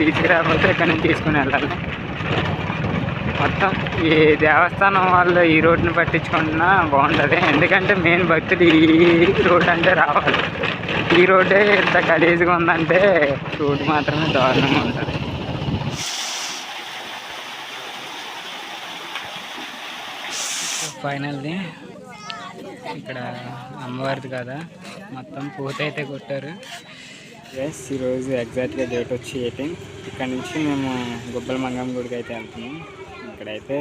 తీసుకురాకపోతే ఇక్కడ నుంచి తీసుకుని వెళ్ళాలి. మొత్తం ఈ దేవస్థానం వాళ్ళు ఈ రోడ్ని పట్టించుకుంటున్నా బాగుంటుంది. ఎందుకంటే మెయిన్ భక్తులు ఈ రోడ్ అంటే రావాలి. ఈ రోడ్డే ఇంత గలీజ్గా ఉందంటే రోడ్డు మాత్రమే దారుణంగా ఉంటుంది. ఫైనల్ది ఇక్కడ అమ్మవారిది కదా. మొత్తం పూతైతే కొట్టారు. ఎస్ ఈరోజు ఎగ్జాక్ట్గా డేట్ వచ్చి ఎయిటీన్ ఇక్కడ నుంచి మేము గుబ్బల మంగం గుడికి అయితే వెళ్తున్నాం. ఇక్కడైతే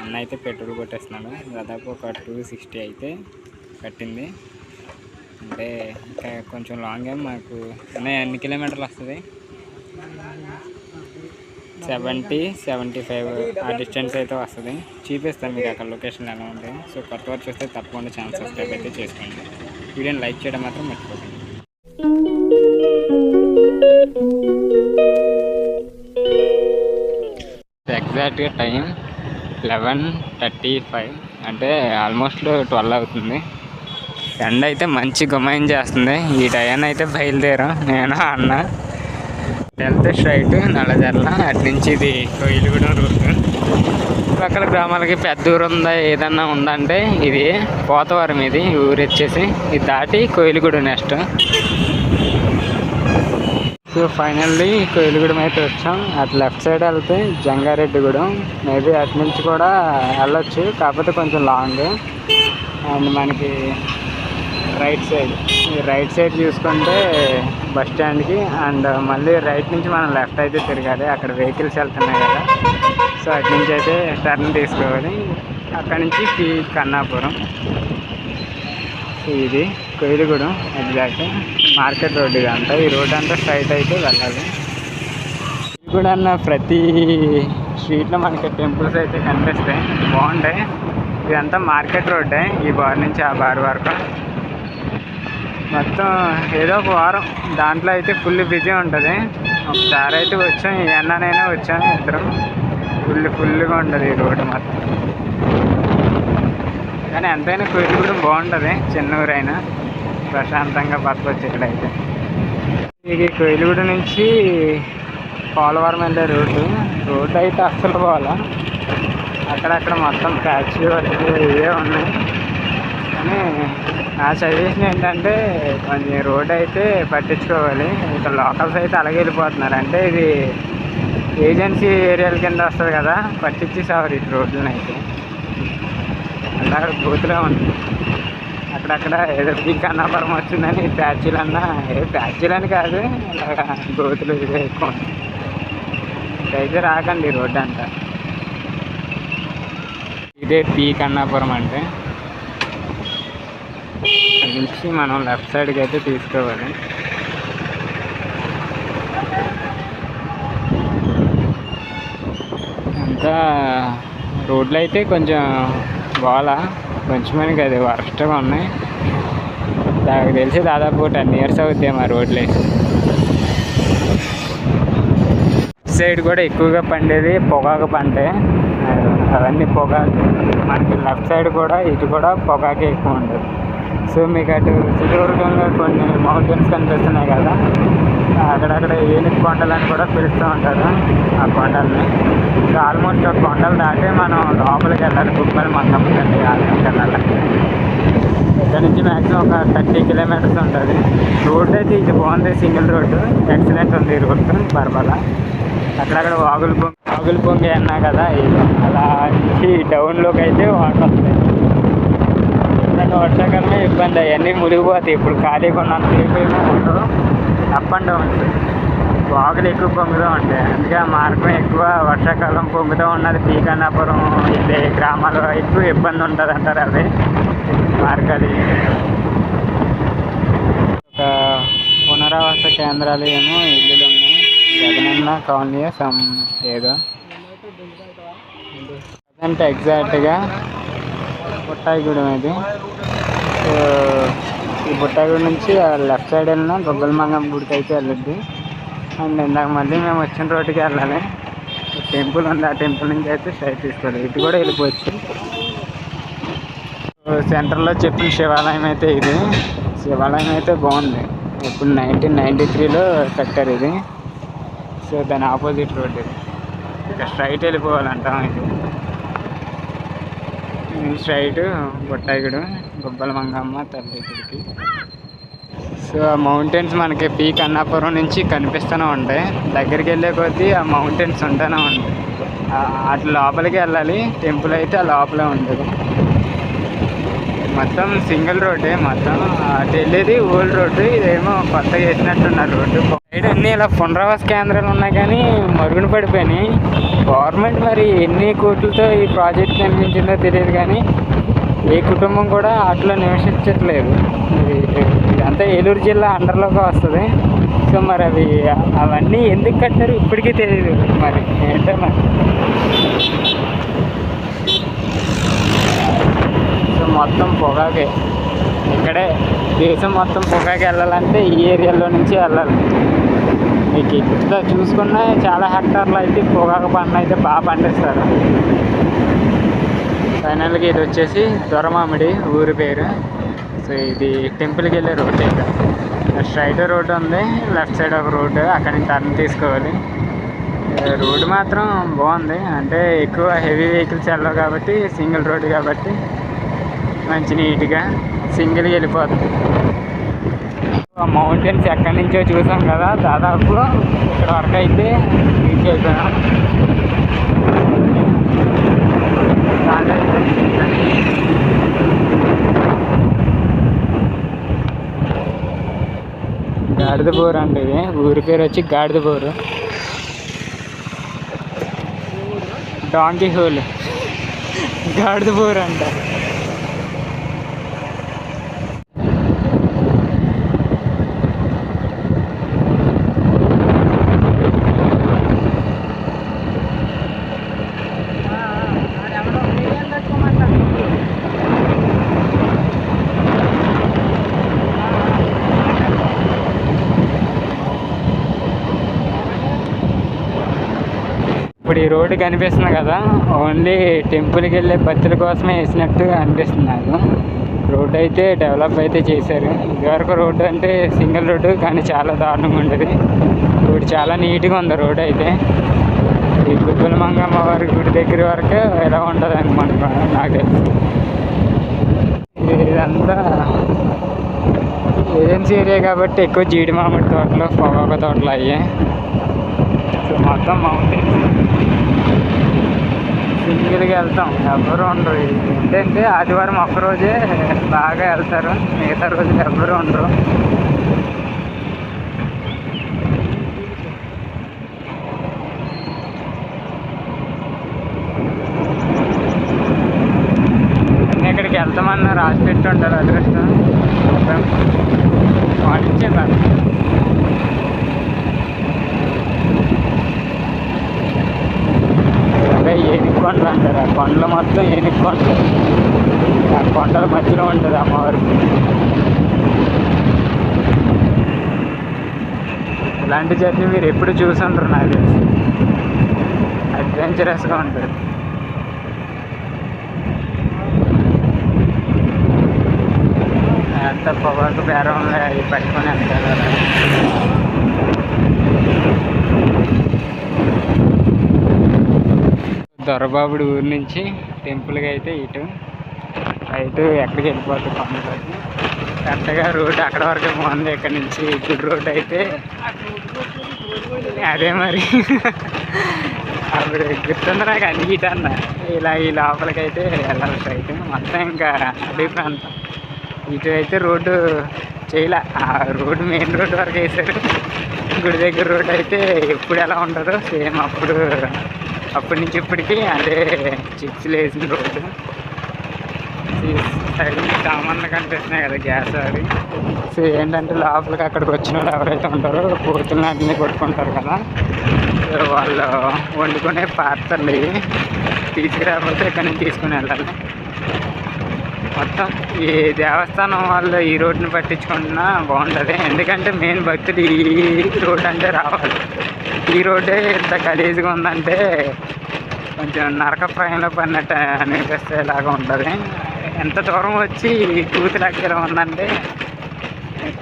అన్న అయితే పెట్రోల్ కొట్టేస్తున్నాడు. దాదాపు ఒక టూ సిక్స్టీ అయితే కట్టింది. అంటే ఇంకా కొంచెం లాంగ్ ఏం మాకు అన్న ఎన్ని కిలోమీటర్లు వస్తుంది? సెవెంటీ సెవెంటీ ఫైవ్ ఆ డిస్టెన్స్ అయితే వస్తుంది. చూపిస్తాను మీకు అక్కడ లొకేషన్ ఎలా ఉంటాయి సో కొత్త వారు చూస్తే తప్పకుండా ఛాన్స్ సబ్స్క్రైబ్ అయితే చేసుకోండి. వీడియోని లైక్ చేయడం మాత్రం మర్చిపోకండి ఎగ్జాక్ట్గా టైం లెవెన్ థర్టీ ఫైవ్ అంటే ఆల్మోస్ట్ ట్వెల్వ్ అవుతుంది. ఎండ అయితే మంచి గుమాయం చేస్తుంది. ఈ టైం అయితే బయలుదేరాం. నేను అన్న వెళ్తే స్ట్రైట్ నల్లజర్ల. అటు నుంచి ఇది కోయిలుగూడెం రూట్ పక్కల గ్రామాలకి పెద్ద ఊరు ఉందా ఏదన్నా ఉందంటే ఇది పోతవరం ఇది. ఊరు వచ్చేసి ఇది దాటి Koilagudem next so finally Koilagudem అయితే వచ్చాం. అటు లెఫ్ట్ సైడ్ వెళ్తే జంగారెడ్డిగూడెం. మేబీ అటు నుంచి కూడా వెళ్ళొచ్చు. కాకపోతే కొంచెం లాంగ్ అండ్ మనకి రైట్ సైడ్ ఈ రైట్ సైడ్ చూసుకుంటే బస్ స్టాండ్కి అండ్ మళ్ళీ రైట్ నుంచి మనం లెఫ్ట్ అయితే తిరగాలి. అక్కడ వెహికల్స్ వెళ్తున్నాయి కదా. సో అటు నుంచి అయితే టర్న్ తీసుకోవాలి. అక్కడ నుంచి పి కన్నాపురం. ఇది కోయిలగూడెం ఎగ్జాక్ట్ మార్కెట్ రోడ్డు ఇదంతా. ఈ రోడ్ అంతా స్ట్రైట్ అయితే వెళ్ళాలి. ఇది కూడా అన్న ప్రతి స్ట్రీట్లో మనకి టెంపుల్స్ అయితే కనిపిస్తాయి. బాగుంటాయి. ఇదంతా మార్కెట్ రోడ్డే. ఈ బార్ నుంచి ఆ బార్ వరకు. మొత్తం ఏదో ఒక వారం. దాంట్లో అయితే ఫుల్ బిజీ ఉంటుంది. ఒకసారి అయితే వచ్చాం. ఈ అన్ననైనా వచ్చాను ఇద్దరం. ఫుల్ ఫుల్గా ఉంటుంది ఈ రోడ్డు మొత్తం. కానీ ఎంతైనా కూడా బాగుంటుంది. చిన్న ఊరైనా ప్రశాంతంగా బతకొచ్చు ఇక్కడైతే. ఇది కోయిలుగూడ నుంచి పోలవరం వెళ్ళే రోడ్డు. రోడ్డు అయితే అస్సలు పోవాలా. అక్కడక్కడ మొత్తం ప్యాచ్ వర్క్ ఇవే ఉన్నాయి. కానీ నా సజెషన్ ఏంటంటే కొంచెం రోడ్ అయితే పట్టించుకోవాలి. ఇక్కడ లోకల్స్ అయితే అలాగే వెళ్ళిపోతున్నారు. అంటే ఇది ఏజెన్సీ ఏరియాల కింద వస్తుంది కదా పట్టించేసేవారు ఈ రోడ్లను అయితే. అంటే అక్కడ బూతులే ఉంది అక్కడక్కడ ఏదో పీక్ వచ్చిందని ప్యాచీలు అన్నా ఏ ప్యాచీలని కాదు ఇలాగా గోతులు ఇదే ఎక్కువ. ఇదైతే రాకండి రోడ్డు అంతా. ఇదే పీక్ అన్నాపురం అంటే. నుంచి మనం లెఫ్ట్ సైడ్కి అయితే తీసుకోవాలి. అంతా రోడ్లు అయితే కొంచెం బాగా కొంచెమని అది వరస్ట్గా ఉన్నాయి నాకు తెలిసి దాదాపు టెన్ ఇయర్స్ అవుతాయి మా రోడ్లు సైడ్ కూడా ఎక్కువగా పండేది పొగాకు పంటే. అవన్నీ పొగాకు. మనకి లెఫ్ట్ సైడ్ కూడా ఇటు కూడా పొగాకు ఎక్కువ ఉంటుంది సో మీకు అటు సుదూరంగా కొన్ని మౌంటైన్స్ కనిపిస్తున్నాయి కదా. అక్కడక్కడ ఏనుగు కొండలని కూడా పిలుస్తూ ఉంటారు ఆ కొండల్ని. సో ఆల్మోస్ట్ ఒక కొండలు దాటి మనం లోపలికి వెళ్ళాలి గుప్పలు మందం కండి ఆలయం వెళ్ళాలి ఇక్కడ నుంచి మ్యాక్సిమం ఒక థర్టీ కిలోమీటర్స్ ఉంటుంది. రోడ్ అయితే ఇది బాగుంది సింగిల్ రోడ్డు ఎక్సలెంట్ ఉంది ఈ రోడ్డు అక్కడక్కడ వాగులు పొంగి వాగులు పొంగి అన్నా కదా అలా నుంచి డౌన్లోకి అయితే వాటర్ వస్తాయి. ఎప్పుడైనా వర్షాకాలమే ఇబ్బంది. అవన్నీ మునిగిపోతాయి. ఇప్పుడు ఖాళీగా ఉన్నంత సేపు ఏమో ఉండదు. అప్ అండ్ డౌన్స్ వాగులు ఎక్కువ పొంగుతూ ఉంటాయి అందుకే మార్గం ఎక్కువ వర్షాకాలం పొంగుతూ ఉన్నది పీకన్నాపురం ఇదే గ్రామాలు ఎక్కువ ఇబ్బంది ఉంటుంది అంటారు అవి. మార్గాలు ఒక పునరావాస కేంద్రాలు ఏమో ఇల్లులు ఉన్నాయి. జగనన్న కాలనీ సమ్ ఏదో. అంటే ఎగ్జాక్ట్గా బుట్టాయిగూడెం ఇది. సో ఈ బుట్టాయిగూడెం నుంచి లెఫ్ట్ సైడ్ వెళ్ళినా గొబ్బలమంగం గుడికి అయితే వెళ్ళొద్ది. అండ్ ఇందాక మళ్ళీ మేము వచ్చిన రోడ్డుకి వెళ్ళాలి. టెంపుల్ ఉంది. ఆ టెంపుల్ నుంచి అయితే స్ట్రైట్ తీసుకోవాలి. ఇటు కూడా వెళ్ళిపోవచ్చు. సెంటర్లో చెప్పిన శివాలయం అయితే ఇది. శివాలయం అయితే బాగుంది. ఇప్పుడు నైన్టీన్ నైంటీ త్రీలో కట్టారు ఇది. సో దాని ఆపోజిట్ రోడ్ ఇది. ఇక స్ట్రైట్ వెళ్ళిపోవాలంటాం ఇది. స్ట్రైట్ బొట్టాయిగుడు గుబ్బల మంగమ్మ తల్లి గుడికి. సో ఆ మౌంటైన్స్ మనకి పీక్ అన్నాపురం నుంచి కనిపిస్తూనే ఉంటాయి. దగ్గరికి వెళ్ళే కొద్దీ ఆ మౌంటైన్స్ ఉంటూనే ఉంటాయి. అటు లోపలికి వెళ్ళాలి టెంపుల్ అయితే ఆ లోపలే ఉంటుంది. మొత్తం సింగిల్ రోడ్డే మొత్తం అటు వెళ్ళేది ఓల్డ్ రోడ్డు ఇదేమో కొత్తగా వేసినట్టున్నారు రోడ్డు. సైడ్ అన్ని ఇలా పునరావాస కేంద్రాలు ఉన్నాయి కానీ మరుగున పడిపోయినాయి. గవర్నమెంట్ మరి ఎన్ని కోట్లతో ఈ ప్రాజెక్ట్ నిర్మించిందో తెలియదు కానీ ఏ కుటుంబం కూడా అట్లా నివసించట్లేదు. ఇదంతా ఏలూరు జిల్లా అండర్లోకి వస్తుంది. సో మరి అవి అవన్నీ ఎందుకు కట్టారు ఇప్పటికీ తెలియదు. మరి ఏంటో మరి. మొత్తం పొగాకే. ఇక్కడే దేశం మొత్తం పొగాకి వెళ్ళాలంటే ఈ ఏరియాలో నుంచి వెళ్ళాలి. మీకు ఇక్కడ చూసుకున్న చాలా హెక్టార్లు అయితే పొగాకు పంట అయితే బాగా పండిస్తారు. ఫైనల్గా ఇది వచ్చేసి దొరమామిడి ఊరి పేరు. సో ఇది టెంపుల్కి వెళ్ళే రోడ్ ఇక్కడ స్ట్రైట్ రోడ్ ఉంది లెఫ్ట్ సైడ్ ఒక రోడ్ అక్కడ నుంచి టర్న్ తీసుకోవాలి. రోడ్డు మాత్రం బాగుంది. అంటే ఎక్కువ హెవీ వెహికల్స్ వెళ్ళవు కాబట్టి సింగిల్ రోడ్ కాబట్టి మంచి నీట్గా సింగిల్గా వెళ్ళిపోతుంది. మౌంటైన్స్ ఎక్కడి నుంచో చూసాం కదా దాదాపు ఇక్కడ వరకు అయితే రీచ్ అయిపోయాం. గాడిద బోరు అండి ఇది. ఊరి పేరు వచ్చి గాడిద బోరు డాంకీ హోల్. గాడిద బోరు అంట ఇప్పుడు ఈ రోడ్డు కనిపిస్తుంది కదా. ఓన్లీ టెంపుల్కి వెళ్ళే భక్తుల కోసమే వేసినట్టు అనిపిస్తుంది నాకు. రోడ్డు అయితే డెవలప్ అయితే చేశారు. ఇదివరకు రోడ్డు అంటే సింగిల్ రోడ్డు కానీ చాలా దారుణంగా ఉండేది. ఇప్పుడు చాలా నీట్గా ఉంది రోడ్డు అయితే. ఈ గుబ్బల మంగమ్మ వారి గుడి దగ్గర వరకు ఎలా ఉంటుంది అనుకుంటున్నాను నాకు ఇదంతా ఏజెన్సీ ఏరియా కాబట్టి ఎక్కువ జీడి మామిడి తోటలు పొగాకు తోటలు అయ్యాయి సో మొత్తం మౌంటైన్స్ సింగిల్గా వెళ్తాం. ఎవరు ఉండరు. ఏంటంటే ఆదివారం ఒక్కరోజే బాగా వెళ్తారు. మిగతా రోజులు ఎవరు ఉండరు అన్నీ ఇక్కడికి వెళ్తామన్నా రాసి పెట్టి ఉంటారు అదృష్టం వాడించాను అదే ఏనుగు కొండలు అంటారు ఆ కొండలు మొత్తం ఏనుగు కొండలు ఆ కొండల మధ్యలో ఉంటుంది అమ్మవారు. ఇలాంటి జర్నీ మీరు ఎప్పుడు చూసి ఉండరు నాకు తెలిసి. అడ్వెంచరస్గా ఉంటుంది. అంత పొగాకు బేరంలో అవి పట్టుకొని వెళ్తారు దొరబాబుడి ఊరి నుంచి టెంపుల్కి అయితే ఇటు. రైట్ ఎక్కడికి వెళ్ళిపోతుంది కొండలోకి కరెక్ట్గా రోడ్ అక్కడ వరకు బాగుంది. ఇక్కడ నుంచి గుడి రోడ్ అయితే అదే మరి. అప్పుడు గుర్తుంది నాకు అన్ని ఇటు అన్న ఇలా ఈ లోపలికి అయితే వెళ్ళాలి రైట్ మొత్తం ఇంకా అడవి ప్రాంతం. ఇటు అయితే రోడ్డు చేయలే. ఆ రోడ్డు మెయిన్ రోడ్డు వరకు వేసారు గుడి దగ్గర రోడ్డు అయితే ఎప్పుడు ఎలా ఉంటుందో సేమ్ అప్పుడు అప్పటి నుంచి ఇప్పటికి అదే చిప్స్ వేసిన రోడ్డు. సైడ్ సామాన్లు కనిపిస్తున్నాయి కదా గ్యాస్ అది. సో ఏంటంటే లోపలికి అక్కడికి వచ్చిన వాళ్ళు ఎవరైతే ఉంటారో కోతులను అన్నీ కొట్టుకుంటారు కదా. వాళ్ళు వండుకునే పాత్రలు ఇవి తీసుకురాకపోతే ఇక్కడి నుంచి తీసుకుని వెళ్ళాలి. మొత్తం ఈ దేవస్థానం వాళ్ళు ఈ రోడ్ని పట్టించుకుంటున్నా బాగుంటుంది. ఎందుకంటే మెయిన్ భక్తులు ఈ రోడ్ అంటే రావాలి. ఈ రోడ్డే ఇంత గలీజ్గా ఉందంటే కొంచెం నరకప్రాయంలో పడినట్టు అనిపిస్తేలాగా ఉంటుంది. ఎంత దూరం వచ్చి కూతురు అక్కడ ఉందంటే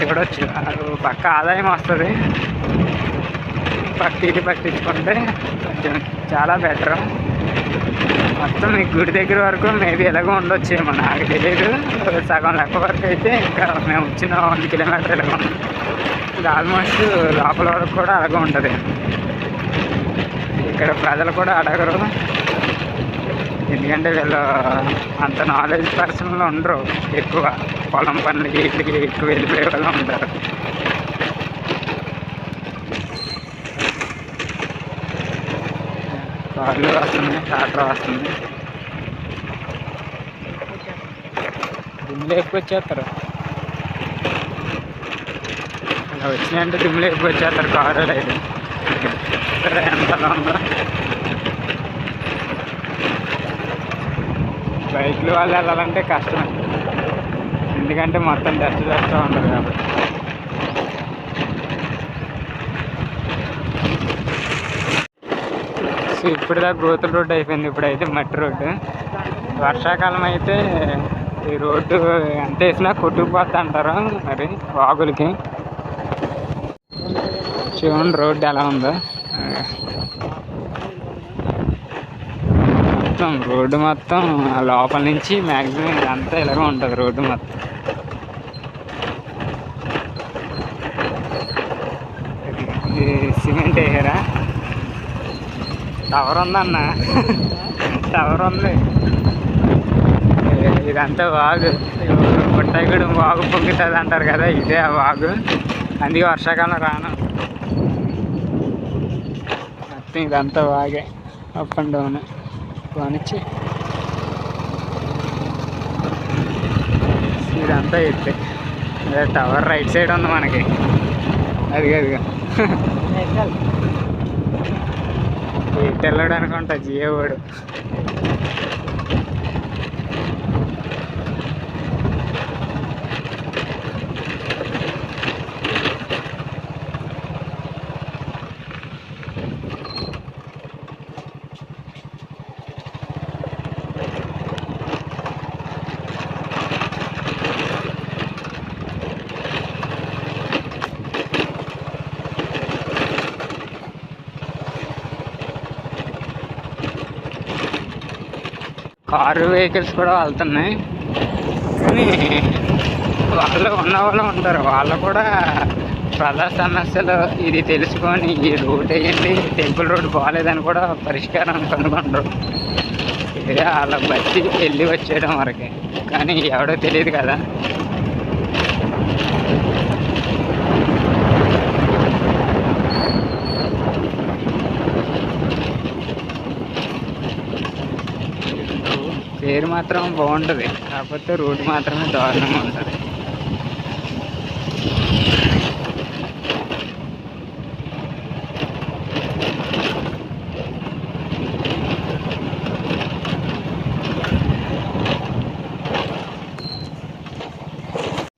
చూడొచ్చు అది పక్క ఆదాయం వస్తుంది. భక్తికి పట్టించుకుంటే కొంచెం చాలా బెటర్ మొత్తం మీ గుడి దగ్గర వరకు మేబీ ఎలాగో ఉండొచ్చేమో. నాకు తెలియదు సగం లెక్క వరకు అయితే ఇంకా మేము వచ్చిన వన్ కిలోమీటర్ ఎలాగో ఉంది. ఇది ఆల్మోస్ట్ లోపల వరకు కూడా అలాగే ఉంటుంది. ఇక్కడ ప్రజలు కూడా అడగరు. ఎందుకంటే వీళ్ళు అంత నాలెడ్జ్ పర్సన్లు ఉండరు. ఎక్కువ పొలం పనులకి వీటికి ఎక్కువ వెళ్ళిపోయే వాళ్ళు ఉంటారు. కార్లు వస్తుంది ట్రాక్టర్ వస్తుంది. దిమ్ములు ఎక్కువచ్చేస్తారు ఇలా వచ్చినాయంటే దిమ్ములు ఎక్కువచ్చేస్తారు కారు అయితే. ఎంత బైక్లు వాళ్ళు వెళ్ళాలంటే కష్టమే. ఎందుకంటే మొత్తం డస్ట్ డస్ట్ ఉండదు కాబట్టి. సో ఇప్పుడు గోతుల రోడ్డు అయిపోయింది. ఇప్పుడైతే మట్టి రోడ్డు. వర్షాకాలం అయితే ఈ రోడ్డు ఎంత వేసినా కొట్టుకుపోతా అంటారు మరి వాగులకి. చూడండి రోడ్డు ఎలా ఉందో. మొత్తం రోడ్డు మొత్తం ఆ లోపల నుంచి మ్యాక్సిమం ఇదంతా ఇలాగ ఉంటుంది రోడ్డు మొత్తం. ఇది సిమెంట్ వేయరా టవర్ ఉందన్న. టవర్ ఉంది. ఇదంతా వాగు. కూడా వాగు పొంగుతుంది అంటారు కదా ఇదే ఆ వాగు. అందుకే వర్షాకాలం రాను. మొత్తం ఇదంతా వాగే. అప్ అండ్ డౌన్ కానిచ్చి ఇదంతా ఎత్తే అదే టవర్ రైట్ సైడ్ ఉంది మనకి. అది అదిగా. ఎటు వెళ్ళాడు అనుకుంటా జియో వాడు. కారు వెహికల్స్ కూడా వెళ్తున్నాయి. కానీ వాళ్ళు ఉన్న వాళ్ళు ఉంటారు. వాళ్ళు కూడా ప్రజా సమస్యలు ఇది తెలుసుకొని ఈ రోడ్ వేయండి టెంపుల్ రోడ్ బాగాలేదని కూడా పరిష్కారం కనుగొంటారు ఇదే వాళ్ళ బట్టి వెళ్ళి వచ్చేయడం వరకే. కానీ ఎవడో తెలియదు కదా పేరు మాత్రం బాగుంటుంది. కాకపోతే రోడ్ మాత్రమే దారుణంగా ఉంటుంది.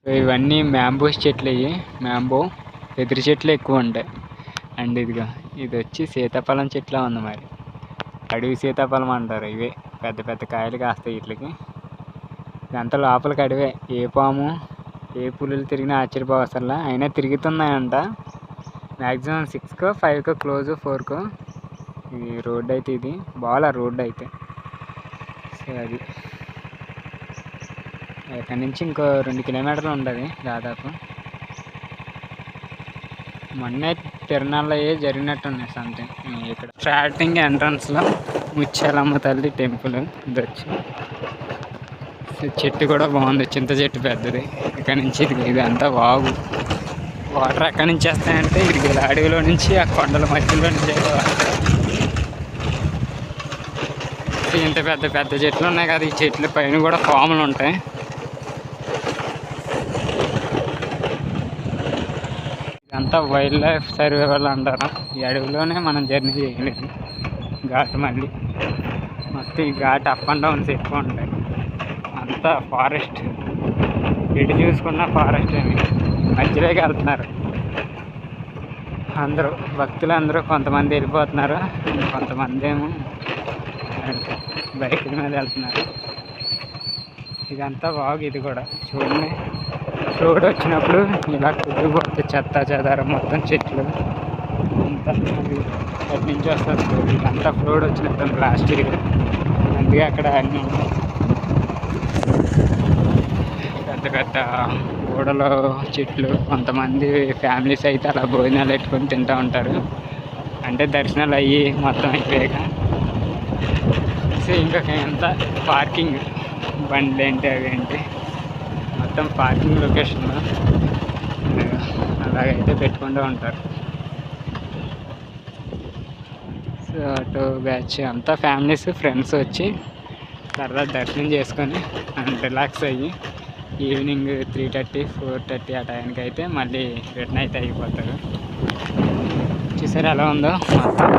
ఇవన్నీ మ్యాంబోస్ చెట్లు ఇవి మ్యాంబో ఎదురు చెట్లు ఎక్కువ ఉంటాయి. అండ్ ఇదిగా ఇది వచ్చి సీతాఫలం చెట్లా ఉంది మరి. అడవి సీతాఫలం అంటారు ఇవే. పెద్ద పెద్ద కాయలు కాస్తాయి వీటికి. ఇదంతా లోపలికి కడివే. ఏ పాము ఏ పులులు తిరిగినా ఆశ్చర్యపోవసరలా. అయినా తిరుగుతున్నాయంట. Maximum సిక్స్కో ఫైవ్కో close ఫోర్కో. ఇది రోడ్ అయితే ఇది. బాగా రోడ్ అయితే. సో అది. ఇక్కడ నుంచి ఇంకో రెండు కిలోమీటర్లు ఉంటుంది దాదాపు. మొన్నే జరిగినట్టు జరిగినట్టున్నాయి సంథింగ్ ఇక్కడ. స్టార్టింగ్ ఎంట్రన్స్లో ముత్యాలమ్మ తల్లి టెంపుల్ ఇది వచ్చి. చెట్టు కూడా బాగుంది చింత చెట్టు పెద్దది. ఇక్కడ నుంచి ఇది అంతా వాగు. వాటర్ ఎక్కడి నుంచి వస్తాయంటే ఇది అడవిలో నుంచి ఆ కొండల మధ్యలో నుంచి ఇంత పెద్ద పెద్ద చెట్లు ఉన్నాయి కదా ఈ చెట్ల పైన కూడా పాములు ఉంటాయి. ఇదంతా వైల్డ్ లైఫ్ సర్వేవల్ అంటారు. ఈ అడవిలోనే మనం జర్నీ చేయలేదు ఘాట్ మళ్ళీ. మొత్తం ఈ ఘాట్ అప్ అండ్ డౌన్స్ ఎక్కువ ఉంటాయి అంతా ఫారెస్ట్ ఎటు చూసుకున్న ఫారెస్ట్ అని మధ్యలోకి వెళ్తున్నారు. అందరూ భక్తులు అందరూ కొంతమంది వెళ్ళిపోతున్నారు. కొంతమంది ఏమో బైకుల మీద వెళ్తున్నారు. ఇదంతా బాగు ఇది కూడా. చూడండి. రోడ్ వచ్చినప్పుడు ఇలా కుట్టుకుపోతే చెత్త చెదారం మొత్తం చెట్లు. అంతా అటు నుంచి వస్తుంది ఫ్లోడ్ ఇదంతా ఫ్లోడ్ వచ్చినట్టు లాస్ట్ ఇయర్ అందుకే అక్కడ అన్నీ పెద్ద పెద్ద ఓడలో చెట్లు కొంతమంది ఫ్యామిలీస్ అయితే అలా భోజనాలు పెట్టుకొని తింటూ ఉంటారు. అంటే దర్శనాలు అయ్యి మొత్తం అయిపోయాక. సో ఇంకా ఎంత పార్కింగ్ బండ్లు ఏంటి అవి ఏంటి? మొత్తం పార్కింగ్ లొకేషన్లో అలాగైతే పెట్టుకుంటూ ఉంటారు సో అటు బ్యాచ్ అంతా ఫ్యామిలీస్ ఫ్రెండ్స్ వచ్చి సరదా దర్శనం చేసుకొని అండ్ రిలాక్స్ అయ్యి evening three thirty four thirty ఆ టైంకి అయితే మళ్ళీ రిటర్న్ అయితే అయిపోతారు. చూసారు ఎలా ఉందో?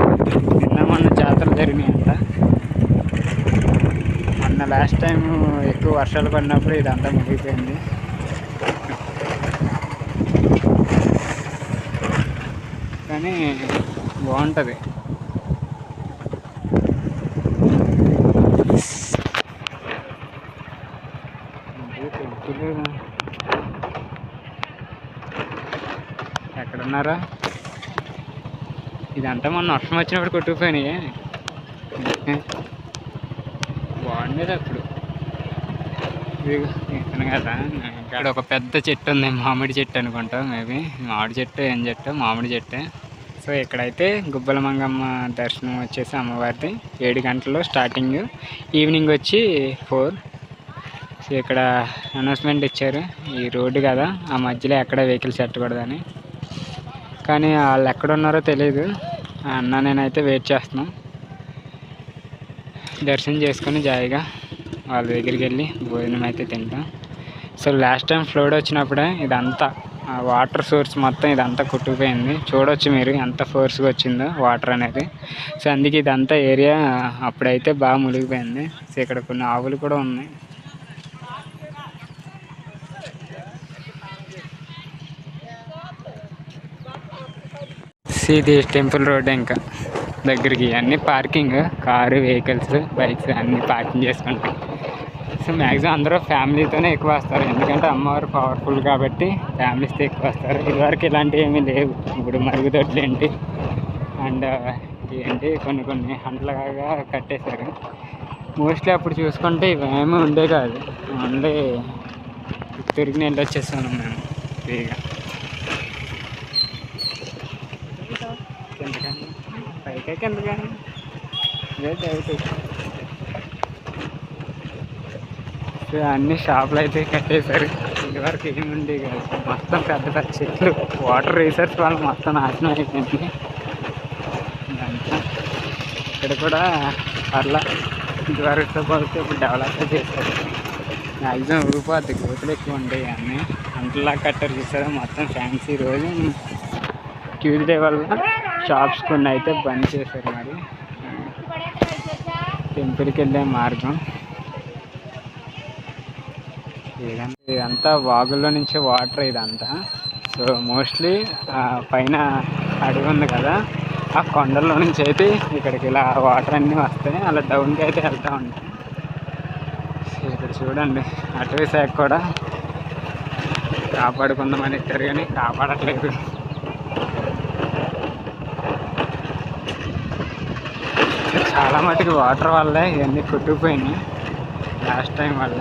మొత్తం నిన్న మొన్న జాతరలు జరిగినాయి అంట మొన్న లాస్ట్ టైం ఎక్కువ వర్షాలు పడినప్పుడు ఇదంతా ముగిపోయింది కానీ బాగుంటుంది టెంపుల్ ఎక్కడున్నారా ఇదంతా మొన్న వర్షం వచ్చినప్పుడు కొట్టుకుపోయినాయి. బాగుండేది అప్పుడు. ఇతను కదా. ఇక్కడ ఒక పెద్ద చెట్టు ఉంది మామిడి చెట్టు అనుకుంటా మేబీ. మామిడి చెట్టు ఏం చెట్టు? మామిడి చెట్టు. సో ఇక్కడైతే గుబ్బల మంగమ్మ దర్శనం వచ్చేసి అమ్మవారిది. ఏడు గంటల్లో స్టార్టింగ్ ఈవినింగ్ వచ్చి ఫోర్ సో ఇక్కడ అనౌన్స్మెంట్ ఇచ్చారు. ఈ రోడ్డు కదా ఆ మధ్యలో ఎక్కడ వెహికల్స్ పెట్టకూడదని కానీ వాళ్ళు ఎక్కడ ఉన్నారో తెలియదు అన్న నేనైతే వెయిట్ చేస్తున్నాం. దర్శనం చేసుకొని జాయిగా వాళ్ళ దగ్గరికి వెళ్ళి భోజనం అయితే తింటాం. సో లాస్ట్ టైం ఫ్లోడ్ వచ్చినప్పుడే ఇదంతా ఆ వాటర్ సోర్స్ మొత్తం ఇదంతా కొట్టుకుపోయింది. చూడొచ్చు మీరు ఎంత ఫోర్స్గా వచ్చిందో వాటర్ అనేది. సో అందుకే ఇదంతా ఏరియా అప్పుడైతే బాగా మునిగిపోయింది. సో ఇక్కడ కొన్ని ఆవులు కూడా ఉన్నాయి. ఇది టెంపుల్ రోడ్ ఇంకా దగ్గరికి. అన్నీ పార్కింగ్ కారు వెహికల్స్ బైక్స్ అన్నీ పార్కింగ్ చేసుకుంటాం. సో మ్యాక్సిమం అందరూ ఫ్యామిలీతోనే ఎక్కువ వస్తారు. ఎందుకంటే అమ్మవారు పవర్ఫుల్ కాబట్టి ఫ్యామిలీస్తో ఎక్కువ వస్తారు. ఇదివరకు ఇలాంటివి ఏమీ లేవు. ఇప్పుడు మరుగుదొడ్లు ఏంటి? అండ్ ఏంటి? కొన్ని కొన్ని హంటలుగా కట్టేశారు. మోస్ట్లీ అప్పుడు చూసుకుంటే ఇవేమీ ఉండే కాదు. ఓన్లీ తిరిగి నేను వచ్చేసాను మేము ఫ్రీగా. పైకే కిందకని ఇదే అన్ని షాపులు అయితే కట్టేశారు. ఇదివరకు ఏముండే కాదు. మొత్తం పెద్ద పెద్ద చెట్లు వాటర్ రీసెర్చ్ వాళ్ళు మొత్తం నాశనం అయిపోయింది. ఇక్కడ కూడా పర్లా ఇదివరకుతో పోతే ఇప్పుడు డెవలప్ చేశారు. మ్యాక్సిమం ఊరిపోద్ది గోతులు ఎక్కువ ఉండేవి అన్నీ. అంతలా కట్టారు చూసారా మొత్తం ఫ్యాన్సీ రోజు. ట్యూస్డే వల్ల షాప్స్ కొన్ని అయితే బంద్ చేశారు మరి. టెంపుల్కి వెళ్ళే మార్గం. ఇదంతా ఇదంతా వాగుల్లో నుంచి వాటర్ ఇదంతా. సో మోస్ట్లీ పైన అడవి ఉంది కదా ఆ కొండల్లో నుంచి అయితే ఇక్కడికి ఇలా వాటర్ అన్నీ వస్తాయి. అలా డౌన్కి అయితే వెళ్తూ ఉంటాయి ఇక్కడ చూడండి అటవీ శాఖ కూడా కాపాడుకుందామని ఇచ్చారు కానీ కాపాడట్లేదు. చాలా మటుకు వాటర్ వల్ల ఇవన్నీ కొట్టుకుపోయినాయి. లాస్ట్ టైం వల్ల.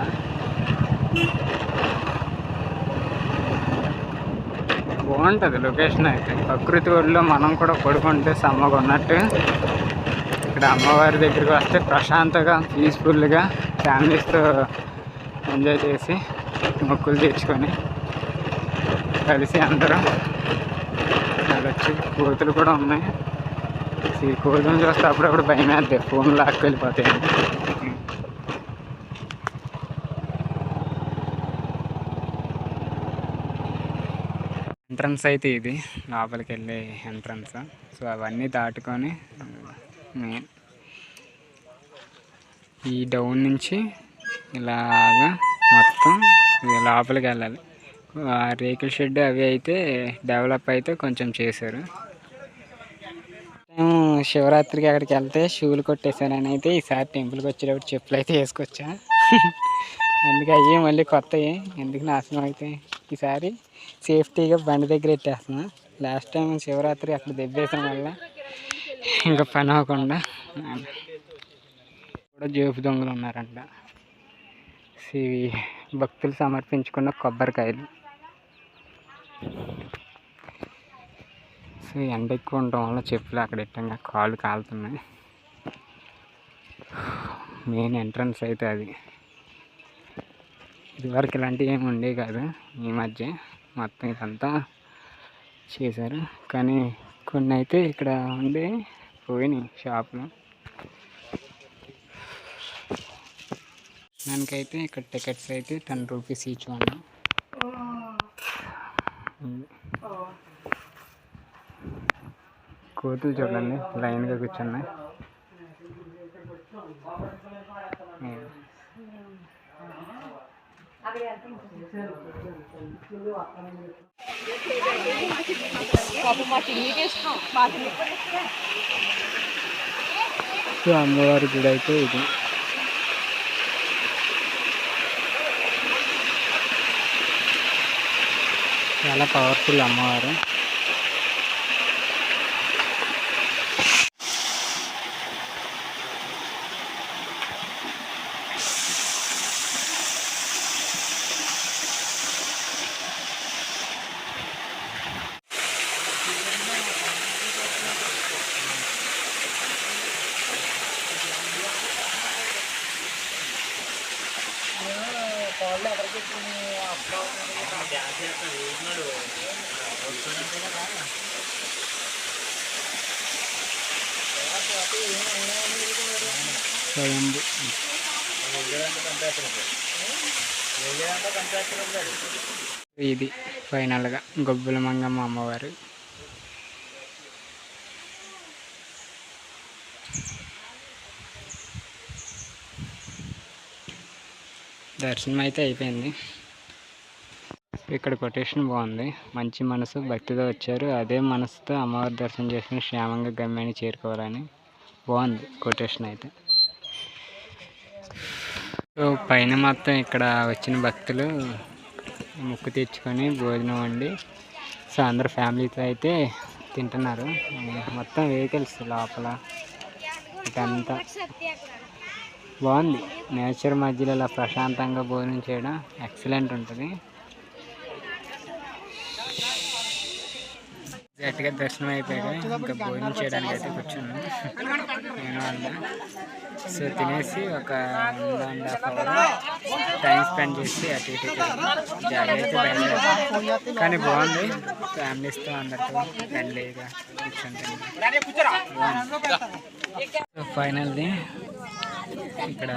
బాగుంటుంది లొకేషన్ అయితే. ప్రకృతి ఒడిలో మనం కూడా పడుకుంటే సమ్మగా ఉన్నట్టు. ఇక్కడ అమ్మవారి దగ్గరికి వస్తే ప్రశాంతంగా పీస్ఫుల్గా ఫ్యామిలీస్తో ఎంజాయ్ చేసి మొక్కులు తెచ్చుకొని కలిసి అందరం. వెళ్ళొచ్చు కోతులు కూడా ఉన్నాయి. ఈ కోతులను చూస్తే అప్పుడప్పుడు భయం వేద్దాయి ఫోన్ లాక్కి వెళ్ళిపోతాయి ఎంట్రన్స్ అయితే ఇది. లోపలికి వెళ్ళే ఎంట్రన్స్. సో అవన్నీ దాటుకొని మెయిన్. ఈ డౌన్ నుంచి ఇలాగా మొత్తం లోపలికి వెళ్ళాలి ఆ రేకుల షెడ్ అవి అయితే డెవలప్ అయితే కొంచెం చేశారు. మేము శివరాత్రికి అక్కడికి వెళ్తే షూలు కొట్టేశానని అయితే ఈసారి టెంపుల్కి వచ్చేటప్పుడు చెప్పులు అయితే వేసుకొచ్చా. అందుకే అయ్యి మళ్ళీ కొత్తవి. ఎందుకు నాశనం అయితే? ఈసారి సేఫ్టీగా బండి దగ్గర పెట్టేస్తున్నా లాస్ట్ టైం శివరాత్రి అక్కడ దెబ్బేసిన వల్ల ఇంకా పని అవ్వకుండా. కూడా జోపు దొంగలు ఉన్నారంట. ఇవి భక్తులు సమర్పించుకున్న కొబ్బరికాయలు. సో ఎండ ఎక్కువ ఉండటం వల్ల చెప్పులు అక్కడ ఇట్టంగా కాళ్ళు కాలుతున్నాయి. మెయిన్ ఎంట్రన్స్ అయితే అది. ఇదివరకు ఇలాంటివి ఏమి ఉండే కాదు. ఈ మధ్య మొత్తం ఇదంతా చేశారు. కానీ కొన్ని అయితే ఇక్కడ ఉండే పోయినాయి షాపులు. దానికైతే ఇక్కడ టికెట్స్ అయితే టెన్ రూపీస్ ఈచ్ వన్ కోతులు చూడండి లైన్గా కూర్చున్నాయి సో అమ్మవారి గుడి అయితే ఇది. చాలా పవర్ఫుల్ అమ్మవారు. ఇది ఫైనల్గా గొబ్బుల మంగమ్మ అమ్మవారు. దర్శనం అయితే అయిపోయింది. ఇక్కడ కొటేషన్ బాగుంది. మంచి మనసు భక్తితో వచ్చారు. అదే మనసుతో అమ్మవారి దర్శనం చేసుకుని క్షేమంగా గమ్యాన్ని చేరుకోవాలని బాగుంది కొటేషన్ అయితే. సో పైన మొత్తం ఇక్కడ వచ్చిన భక్తులు ముక్కు తెచ్చుకొని భోజనం వండి సో అందరు ఫ్యామిలీతో అయితే తింటున్నారు. మొత్తం వెహికల్స్ లోపల ఇదంతా. బాగుంది. నేచర్ మధ్యలో ఇలా ప్రశాంతంగా భోజనం చేయడం ఎక్సలెంట్ ఉంటుంది. గట్టిగా దర్శనం అయిపోయాక ఇంకా భోజనం చేయడానికి అయితే కూర్చున్నాను నేను అన్న. సో తినేసి ఒక one and half hour time spend చేసి అటు ఇటు జాగ్రత్త అయితే బయలుదేరాం కానీ బాగుంది. ఫ్యామిలీస్తో అందరితో ఫ్రెండ్లీగా కూర్చుంటాను ఫైనల్ది ఇక్కడ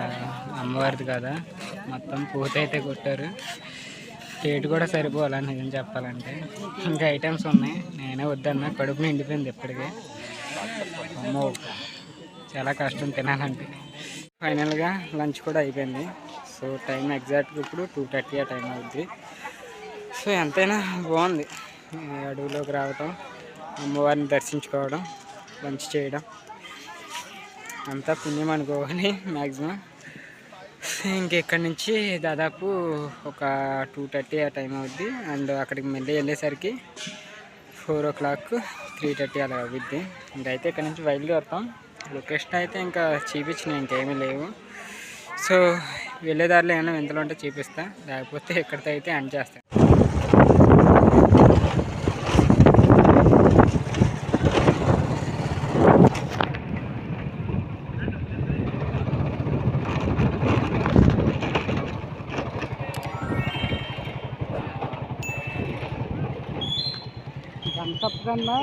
అమ్మవారిది కదా. మొత్తం పూత అయితే కొట్టారు. ప్లేట్ కూడా సరిపోవాలని నిజం చెప్పాలంటే. ఇంకా ఐటమ్స్ ఉన్నాయి. నేనే వద్దన్నా. కడుపు నిండిపోయింది ఇప్పటికే. అమ్మో. చాలా కష్టం తినాలంటే. ఫైనల్గా లంచ్ కూడా అయిపోయింది. సో టైం ఎగ్జాక్ట్గా ఇప్పుడు టూ థర్టీ ఆ టైం అవుద్ది. సో ఎంతైనా బాగుంది. అడవిలోకి రావటం అమ్మవారిని దర్శించుకోవడం లంచ్ చేయడం. అంతా పుణ్యం అనుకోవాలి మ్యాక్సిమం ఇంకెక్కడి నుంచి దాదాపు ఒక టూ థర్టీ ఆ టైం అవుద్ది. అండ్ అక్కడికి మళ్ళీ వెళ్ళేసరికి four o'clock three thirty అలా అవుద్ది. ఇంకైతే ఇక్కడ నుంచి బయలుదేరుతాం. లొకేషన్ అయితే ఇంకా చూపించినాయి ఇంకేమీ లేవు సో వెళ్ళేదారిలో ఏమైనా వింతలు ఉంటే చూపిస్తా లేకపోతే ఎక్కడితో అయితే ఎండ్ చేస్తాను గంటప్పకన్నా